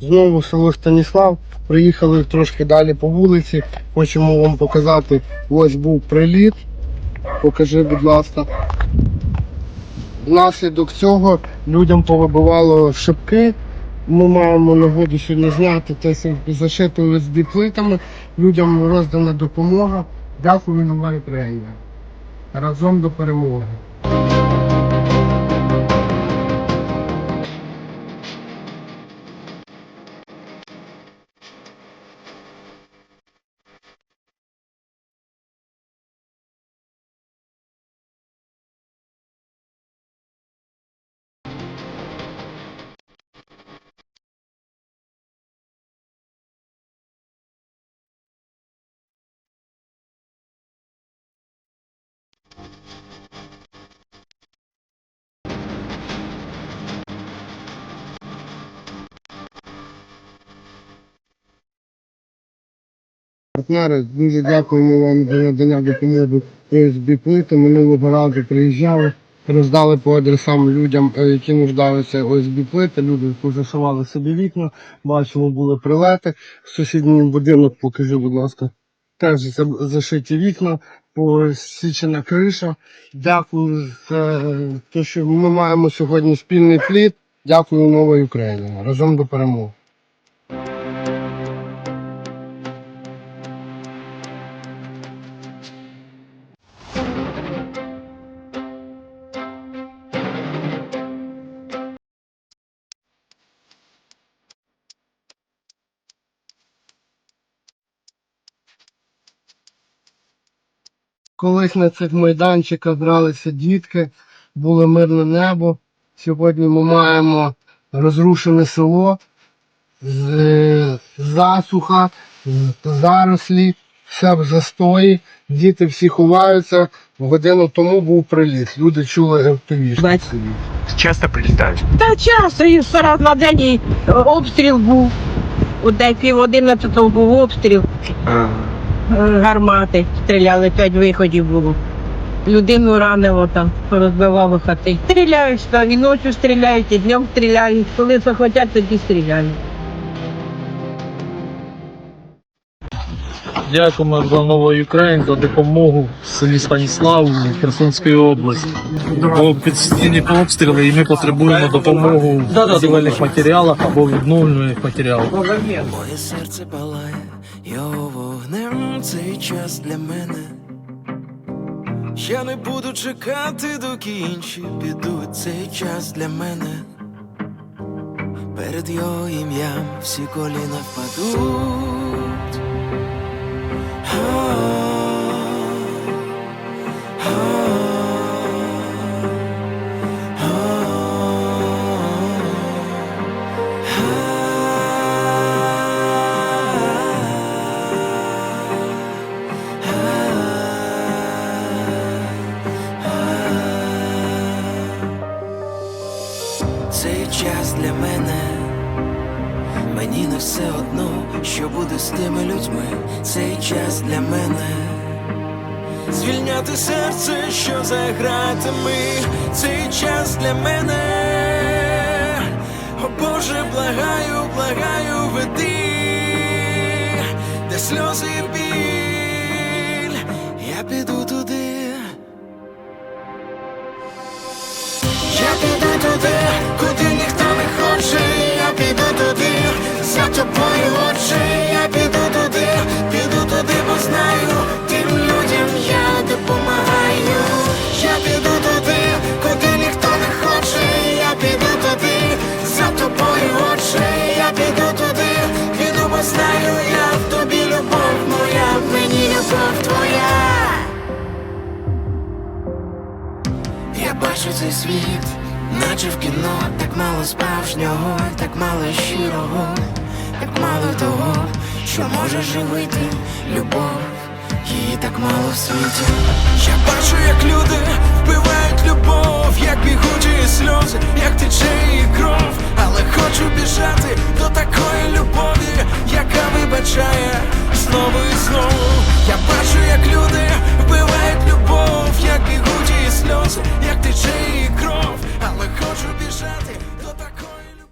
Знову село Станіслав. Приїхали трошки далі по вулиці. Хочемо вам показати. Ось був приліт. Покажи, будь ласка. Внаслідок цього людям повибивало шибки. Ми маємо нагоду сьогодні зняти те, що зашитили з плитами. Людям роздана допомога. Дякую нова Україна. Разом до перемоги. Партнери, дуже дякуємо вам за надання допомоги ОСБ плити. Минулого разу приїжджали, роздали по адресам людям, е, які нуждалися ОСБ плити. Люди позашивали собі вікна, бачимо, були прилети. Сусідній будинок, покажи, будь ласка. Теж зашиті вікна, посічена криша. Дякую за те, що ми маємо сьогодні спільний плід. Дякую новій Україні. Разом до перемоги. Колись на цих майданчиках гралися дітки, було мирне небо. Сьогодні ми маємо розрушене село, з- е, засуха, зарослі, все в застої. Діти всі ховаються. Годину тому був приліт. Люди чули РТВ. Бать. Часто прилітають. Та часто і сто раз на день і обстріл був. У день пів одинадцятого був обстріл. Е, Гармати стріляли, п'ять виходів було. Людину ранило там, порозбивало хати. Стріляють, і ночі стріляють, і днем стріляють. Коли захотять, тоді стріляють. Дякуємо за новий Україн за допомогу в селі Станіслав Херсонської області. Бо підстійні обстріли і ми потребуємо допомогу в будівельних матеріалах або відновлювальних матеріалах. Моє серце палає його вогнем цей час для мене. Я не буду чекати, доки інші підуть цей час для мене. Перед його ім'ям всі коліна впадуть. Цей час для мене, мені не все одно, що буде з тими людьми. Цей час для мене. Звільняти серце, що загратиме, цей час для мене. О Боже, благаю, благаю, веди, де сльози і цей світ, наче в кіно, так мало справжнього, так мало щирого, так мало того, що може живити любов, її так мало в світі. Я бачу, як люди вбивають любов, як бігучі сльози, як тече її кров, але хочу біжати до такої любові, яка вибачає знову і знову. Я бачу, як люди вбивають любов, як бігучі сльози, як тече.